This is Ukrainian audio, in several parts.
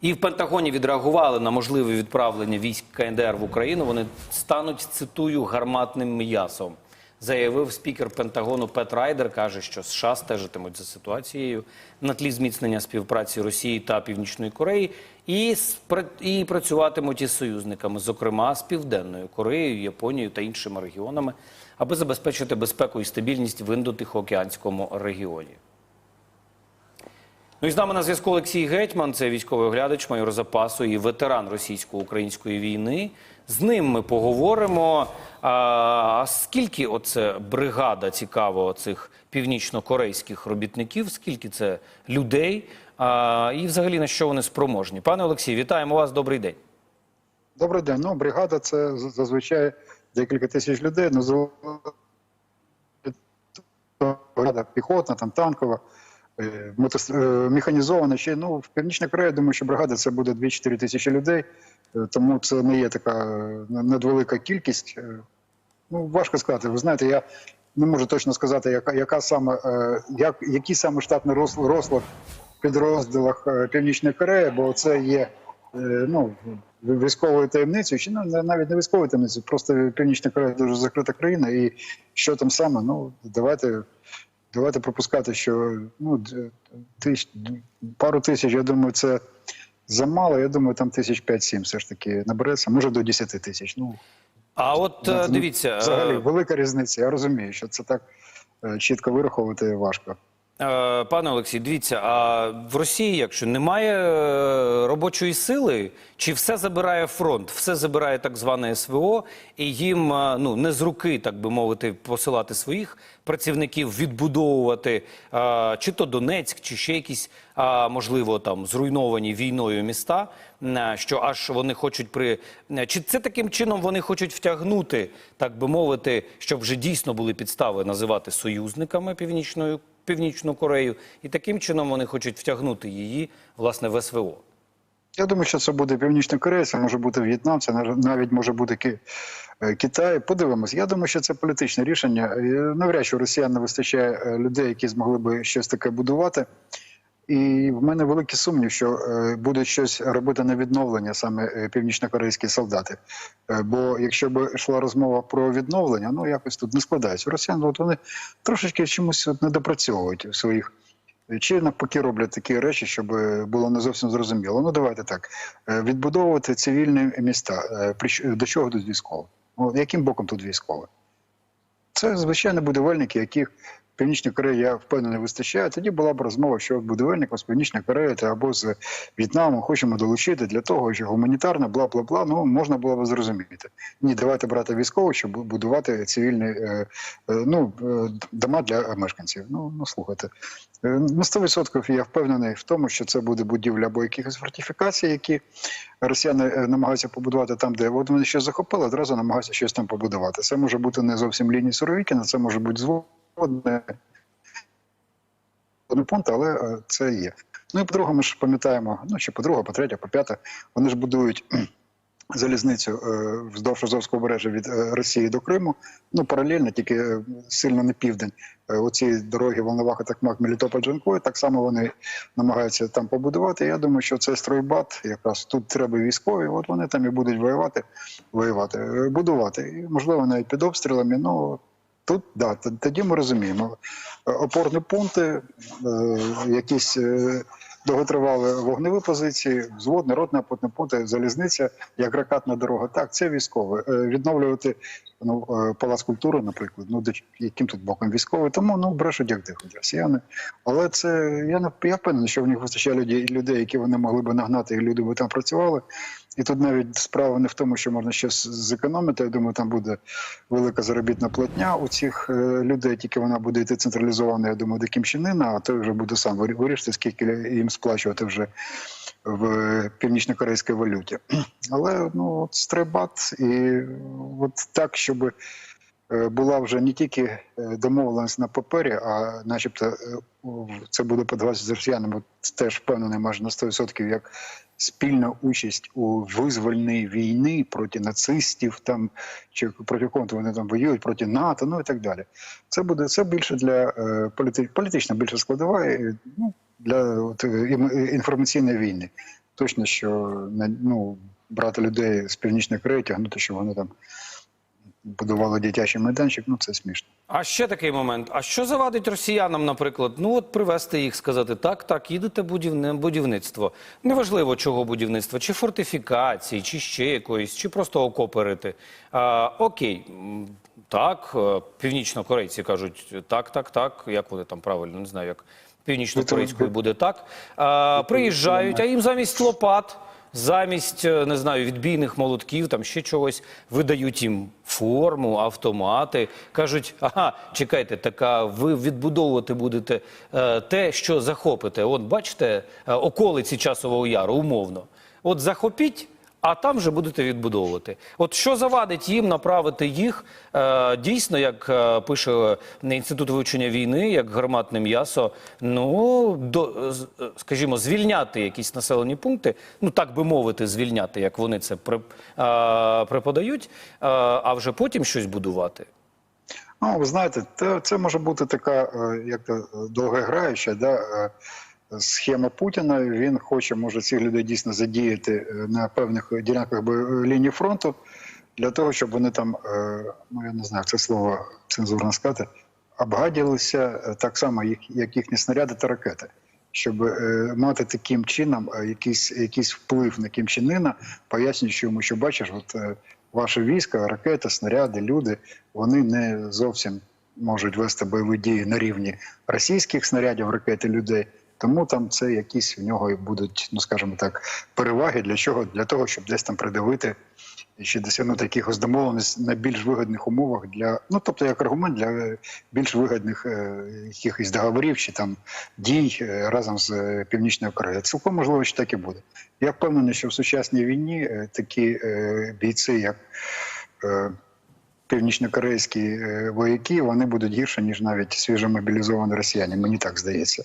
І в Пентагоні відреагували на можливе відправлення військ КНДР в Україну. Вони стануть, цитую, гарматним м'ясом. Заявив спікер Пентагону Пет Райдер, каже, що США стежитимуть за ситуацією на тлі зміцнення співпраці Росії та Північної Кореї і, і працюватимуть із союзниками, зокрема з Південною Кореєю, Японією та іншими регіонами, аби забезпечити безпеку і стабільність в індотихоокеанському регіоні. Ну і з нами на зв'язку Олексій Гетьман, це військовий оглядач, майор запасу і ветеран російсько-української війни. З ним ми поговоримо. А, скільки оце бригада цікаво цих північно-корейських робітників? Скільки це людей? А, і взагалі на що вони спроможні? Пане Олексій, вітаємо вас. Добрий день. Добрий день. Ну, бригада це зазвичай декілька тисяч людей. Ну, бригада піхотна, там танкова, механізована. Ще ну в Північній Кореї, думаю, що бригада це буде 2-4 тисячі людей, е, тому це не є така е, надвелика кількість. Е, Ну, важко сказати. Ви знаєте, я не можу точно сказати, яка, яка саме, е, як, який саме штатний розклад в підрозділах е, Північної Кореї, бо це є е, ну, військовою таємницею, чи ну, навіть не військовою таємницею, просто Північна Корея дуже закрита країна, і що там саме, ну, давайте. Давайте пропускати, що ну, тисяч, пару тисяч, я думаю, це замало. Я думаю, там тисяч 5-7 все ж таки набереться, може до 10 тисяч. Ну, А от е, Ну, дивіться, е, Взагалі, велика різниця. Я розумію, що це так е, чітко вираховувати важко. Е, Пане Олексій, дивіться, а в Росії, якщо немає е, робочої сили, чи все забирає фронт, все забирає так зване СВО, і їм е, ну не з руки, так би мовити, посилати своїх працівників, відбудовувати чи то Донецьк, чи ще якісь можливо там зруйновані війною міста, що аж вони хочуть при чи це таким чином вони хочуть втягнути, так би мовити, щоб вже дійсно були підстави називати союзниками північною. Північну Корею, і таким чином вони хочуть втягнути її власне в СВО. Я думаю, що це буде Північна Корея, це може бути В'єтнам, це навіть може бути е, Китай. Подивимось. Я думаю, що це політичне рішення. Е, Навряд чи росіян не вистачає е, людей, які змогли би щось таке будувати. І в мене великий сумнів, що е, будуть щось робити на відновлення саме е, північнокорейські солдати. Е, бо якщо б йшла розмова про відновлення, ну якось тут не складається. Росіяни от вони трошечки чомусь от недопрацьовують в своїх. Чи навпаки роблять такі речі, щоб було не зовсім зрозуміло. Ну давайте так відбудовувати цивільні міста. До чого тут військово? Ну, яким боком тут військове? Це звичайно будівельники, яких в Північній Кореї, я впевнений, вистачає. Тоді була б розмова, що будівельником з Північної Кореї та або з В'єтнаму хочемо долучити для того, що гуманітарно, бла бла бла. Ну можна було б зрозуміти. Ні, давайте брати військових, щоб будувати цивільні е, е, ну, е, дома для мешканців. Ну, ну слухайте. На 100% я впевнений в тому, що це буде будівля або якихось фортифікацій, які росіяни намагаються побудувати там, де вони щось захопили, одразу намагаються щось там побудувати. Це може бути не зовсім лінії Суровікіна, це може бути зводне не пункт, але е, це є. Ну і по-друге, ми ж пам'ятаємо, ну чи по-друге, по-третє, по-п'яте, вони ж будують залізницю е, вздовж Азовського бережа від е, Росії до Криму. Ну паралельно, тільки сильно на південь. Е, Оці дороги Волноваха, Такмак, Мелітополь, Джанкой, так само вони намагаються там побудувати. Я думаю, що це стройбат, якраз тут треба військові. От вони там і будуть воювати, воювати, будувати. І, можливо, навіть під обстрілами. Ну тут да, тоді ми розуміємо. Е, Опорні пункти, е, якісь довготривали вогневі позиції, взвод, народний опорний пункти, залізниця, як ракатна дорога. Так, це військове. Е, Відновлювати ну, е, палац культури, наприклад, ну де яким тут боком військовий, тому ну брешуть як дихуть росіяни. Але це я не я впевнений, що в них вистачає людей, людей, які вони могли би нагнати, і люди би там працювали. І тут навіть справа не в тому, що можна щось зекономити. Я думаю, там буде велика заробітна платня у цих е, людей, тільки вона буде йти централізована, я думаю, до Кімщинина, а той вже буде сам вирішити, скільки їм сплачувати вже в північно-корейській валюті. Але ну от стрибат і от так, щоб е, була вже не тільки е, домовленість на папері, а начебто е, це буде подаватися з росіянами. Теж впевнений майже на 100% як спільна участь у визвольній війни проти нацистів, там чи проти кого вони там воюють, проти НАТО, ну і так далі. Це буде це більше для політична більше складова, ну, для от, інформаційної війни. точно, що ну, брати людей з північної Кореї, тягнути, що вони там будували дитячий майданчик, ну це смішно. А ще такий момент. А що завадить росіянам, наприклад, ну от привести їх, сказати, так, так, їдете будівне будівництво. Неважливо, чого будівництва, чи фортифікації, чи ще якоїсь, чи просто окопи рити. А, окей, так, е, північнокорейці кажуть, так, так, так, як вони там правильно, не знаю, як північнокорейською буде так. А, приїжджають, а їм замість лопат. Замість е, не знаю відбійних молотків, там ще чогось видають їм форму, автомати. кажуть: ага, чекайте, така ви відбудовувати будете е, те, що захопите. От бачите, е, околиці часового яру, умовно. От захопіть. А там вже будете відбудовувати. От що завадить їм направити їх е, дійсно, як е, пише інститут вивчення війни, як гарматне м'ясо, ну до е, скажімо, звільняти якісь населені пункти, ну так би мовити, звільняти, як вони це при, е, преподають, е, а вже потім щось будувати. Ну, ви знаєте, це, це може бути така, е, як то, е, довгограюча, да, е, схема Путіна. Він хоче, може, цих людей дійсно задіяти е, на певних ділянках бо- лінії фронту для того, щоб вони там, е, ну я не знаю, це слово цензурно сказати, обгаділися е, так само, як, їхні снаряди та ракети. Щоб е, мати таким чином е, якийсь, якийсь вплив на Кім Чен Ына, пояснюючи йому, що бачиш, от е, ваше військо, ракети, снаряди, люди, вони не зовсім можуть вести бойові дії на рівні російських снарядів, ракет і людей. Тому там це якісь в нього і будуть, ну скажімо так, переваги для чого? Для того, щоб десь там придавити ще досягнути якихось домовленостей на більш вигідних умовах для ну тобто як аргумент для більш вигідних е, якихось договорів чи там дій е, разом з е, північною Кореєю. Цілком можливо, що так і буде. Я впевнений, що в сучасній війні е, такі е, бійці, як е, північнокорейські вояки, вони будуть гірше ніж навіть свіжомобілізовані росіяни. Мені так здається.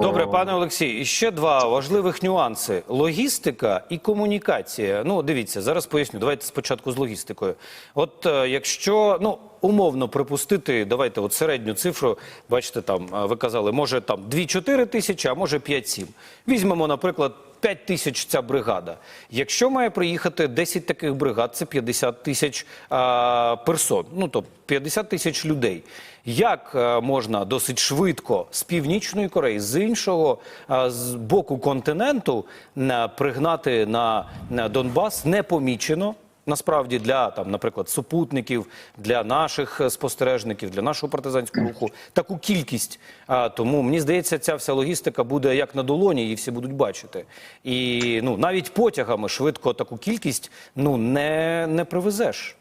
Добре, пане Олексій, і ще два важливих нюанси: логістика і комунікація. Ну, дивіться, зараз поясню. Давайте спочатку з логістикою. От е, якщо ну умовно припустити, давайте от середню цифру, бачите, там е, ви казали, може там 2-4 тисячі, а може 5-7. Візьмемо, наприклад. 5 тисяч ця бригада. Якщо має приїхати 10 таких бригад, це 50 тисяч а, персон, ну тобто 50 тисяч людей. Як е, можна досить швидко з північної Кореї, з іншого з боку континенту на- пригнати на, на Донбас непомічено? Насправді для там, наприклад, супутників, для наших е, спостережників, для нашого партизанського руху таку кількість. А, тому мені здається, ця вся логістика буде як на долоні, її всі будуть бачити. І ну навіть потягами швидко таку кількість ну не, не привезеш.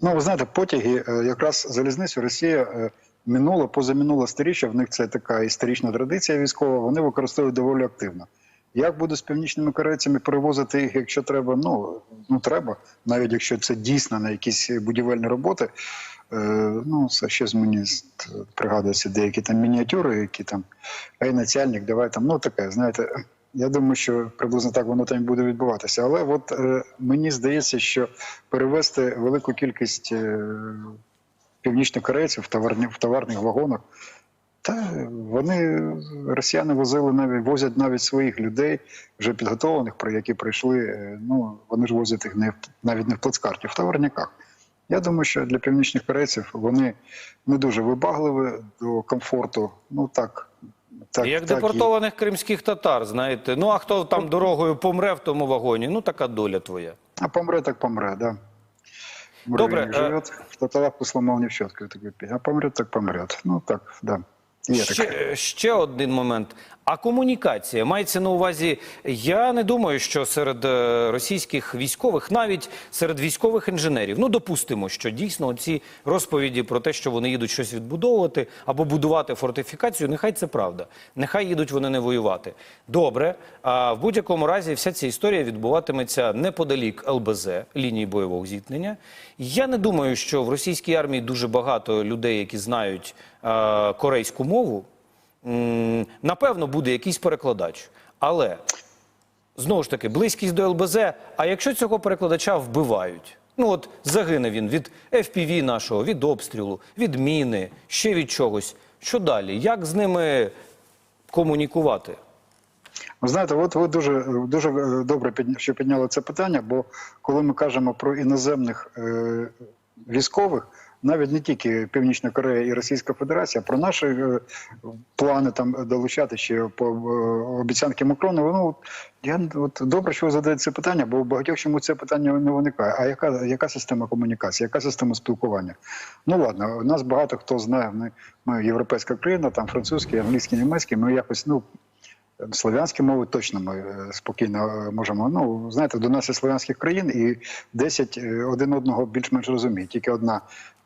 Ну, ви знаєте, потяги, е, якраз залізницю Росія е, минуло, позаминуло сторіччя, в них це така історична традиція військова, вони використовують доволі активно. Як буде з північними корейцями перевозити їх, якщо треба, ну, ну треба, навіть якщо це дійсно на якісь будівельні роботи. Е, ну, це ще з мені пригадуються деякі там мініатюри, які там, ей, начальник, давай там, ну таке, знаєте, я думаю, що приблизно так воно там буде відбуватися. Але от е, мені здається, що перевезти велику кількість е, північнокорейців в, товарні, в товарних вагонах. Та вони росіяни возили навіть возять навіть своїх людей, вже підготовлених, про які прийшли. е, Ну вони ж возять їх не в навіть не в плацкарті, в товарняках. Я думаю, що для північних корейців вони не дуже вибагливі до комфорту. Ну так, так Як так, і- депортованих кримських татар, знаєте. Ну а хто там дорогою помре в тому вагоні? Ну така доля твоя. А помре так помре, да. Добре, е, живет, в татарах сломав не в такий а помре так помре. Ну так, да. Є. Ще, ще один момент. А комунікація мається на увазі. Я не думаю, що серед е, російських військових, навіть серед військових інженерів, ну допустимо, що дійсно ці розповіді про те, що вони їдуть щось відбудовувати або будувати фортифікацію, нехай це правда. Нехай їдуть вони не воювати. Добре. А в будь-якому разі вся ця історія відбуватиметься неподалік ЛБЗ лінії бойового зіткнення. Я не думаю, що в російській армії дуже багато людей, які знають е, корейську мову. Напевно, буде якийсь перекладач. Але знову ж таки, близькість до ЛБЗ. А якщо цього перекладача вбивають? Ну от загине він від FPV нашого, від обстрілу, від міни, ще від чогось. Що далі? Як з ними комунікувати? Знаєте, от ви дуже дуже е, добре що підняли це питання, бо коли ми кажемо про іноземних е, військових, навіть не тільки Північна Корея і Російська Федерація, про наші е, плани там долучати ще по е, обіцянки Макрона, воно я от добре, що ви задаєте це питання, бо у багатьох чому це питання не виникає. А яка, яка система комунікації, яка система спілкування? Ну ладно, у нас багато хто знає. Ми, ми європейська країна, там французький, англійський, німецький. Ми якось ну Слов'янські мови точно ми е, спокійно можемо. Ну знаєте, до нас є слов'янських країн, і 10 е, один одного більш-менш розуміють. Тільки одна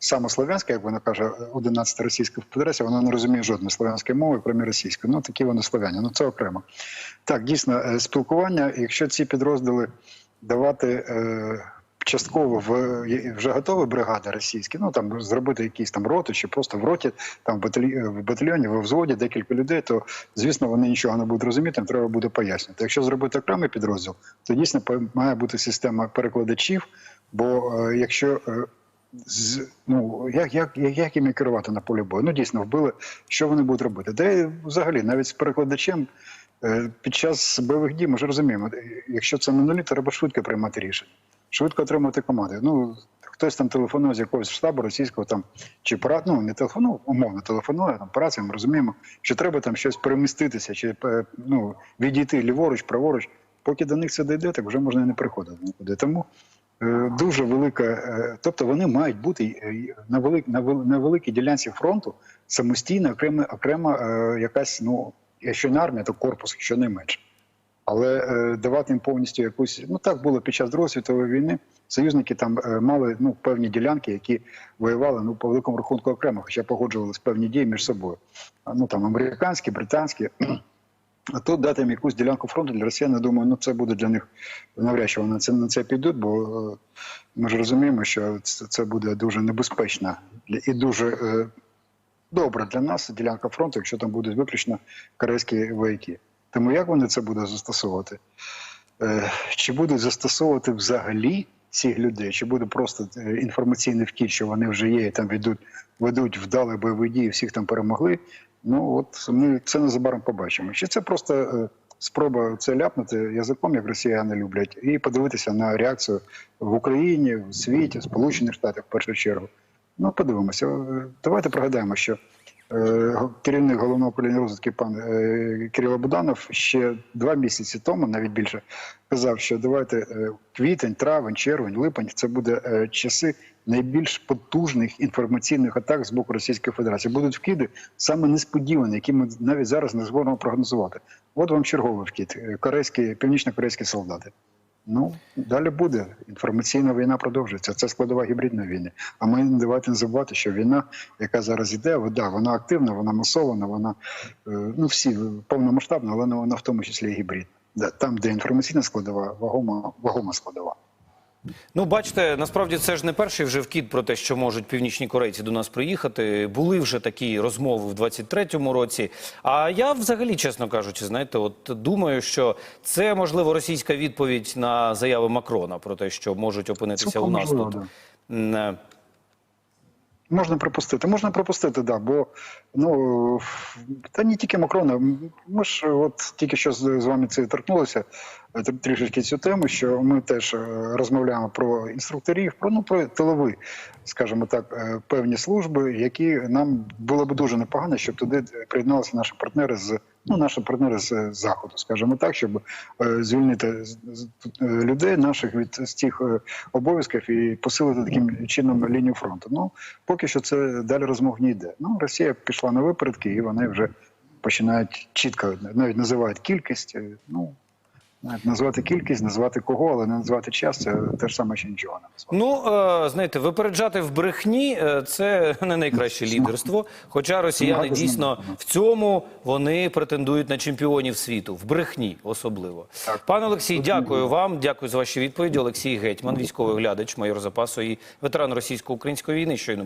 саме слов'янська, як вона каже, 11 Російська Федерація, вона не розуміє жодної слов'янської мови, крім російської. Ну такі вони слов'яні. Ну це окремо. Так, дійсно, е, спілкування. Якщо ці підрозділи давати. Е, Частково в вже готові бригади російські, ну там зробити якісь там роти, чи просто в роті, там в батальйоні, в батальйоні, в взводі декілька людей, то звісно вони нічого не будуть розуміти, їм треба буде пояснювати. Якщо зробити окремий підрозділ, то дійсно має бути система перекладачів. Бо е, якщо з ну як, як, як, їм керувати на полі бою? Ну дійсно вбили, що вони будуть робити? Де взагалі навіть з перекладачем е, під час бойових дій ми ж розуміємо, е, якщо це минулі, то треба швидко приймати рішення, швидко отримати команди. Ну хтось там телефонує з якогось штабу російського там чи пора, ну не телефонує, умовно телефонує там по раціям, ми розуміємо, що треба там щось переміститися, чи е, ну відійти ліворуч, праворуч. Поки до них це дійде, так вже можна і не приходити нікуди. Тому дуже велика, е, тобто вони мають бути е, на велик на, вел- на великій ділянці фронту самостійно окрема окрема е, якась, ну якщо не армія, то корпус, що не менше. Але е, давати їм повністю якусь, ну так було під час Другої світової війни. Союзники там е, мали ну певні ділянки, які воювали ну по великому рахунку окремо, хоча погоджувалися певні дії між собою. Ну там американські, британські. А тут дати їм якусь ділянку фронту для росіян, я думаю, ну це буде для них навряд чи вони на це підуть, бо е, ми ж розуміємо, що це, буде дуже небезпечно і дуже е, добре для нас ділянка фронту, якщо там будуть виключно корейські вояки. Тому як вони це будуть застосовувати? Е, Чи будуть застосовувати взагалі цих людей, чи буде просто інформаційний втік, що вони вже є і там ведуть, ведуть вдалі бойові дії, всіх там перемогли. Ну от ми це незабаром побачимо. Чи це просто е, спроба це ляпнути язиком, як росіяни люблять, і подивитися на реакцію в Україні, в світі, в Сполучених Штатах в першу чергу. Ну, подивимося. Е, Давайте пригадаємо, що керівник головного управління розвитки пан е, Кирило Буданов ще два місяці тому, навіть більше, казав, що давайте е, квітень, травень, червень, липень це буде е, часи найбільш потужних інформаційних атак з боку Російської Федерації. Будуть вкиди саме несподівані, які ми навіть зараз не зможемо прогнозувати. От вам черговий вкид. Е, Корейські, північно-корейські солдати. Ну далі буде інформаційна війна продовжується. Це складова гібридної війни. А ми не давайте не забувати, що війна, яка зараз іде, да, вона активна, вона масована, вона е, ну всі повномасштабна, але вона в тому числі і гібрид. Да, Там, де інформаційна складова, вагома, вагома складова. Ну, бачите, насправді це ж не перший вже вкид про те, що можуть північні корейці до нас приїхати. Були вже такі розмови в 23-му році. А я взагалі, чесно кажучи, знаєте, от думаю, що це можливо російська відповідь на заяви Макрона про те, що можуть опинитися Цілком у нас можливо, тут. да. Можна припустити, можна припустити, да. Бо ну та не тільки Макрона. Ми ж от тільки що з, вами це торкнулося е, тр- трішечки цю тему, що ми теж е, розмовляємо про інструкторів, про ну про тилові, скажімо так, е, певні служби, які нам було б дуже непогано, щоб туди приєдналися наші партнери з ну наші партнери з заходу, скажімо так, щоб е, звільнити е, людей наших від з цих е, обов'язків і посилити таким чином лінію фронту. Ну поки що це далі розмов не йде. Ну Росія пішла на випередки, і вони вже починають чітко навіть називають кількість. Ну назвати кількість, назвати кого, але не назвати час це те ж саме, що нічого не назвати. Ну, е, знаєте, випереджати в брехні е, це не найкраще лідерство. Хоча росіяни дійсно в цьому вони претендують на чемпіонів світу, в брехні особливо. Пане Олексій, дякую вам. Дякую за ваші відповіді. Олексій Гетьман, військовий глядач, майор запасу і ветеран російсько-української війни. Щойно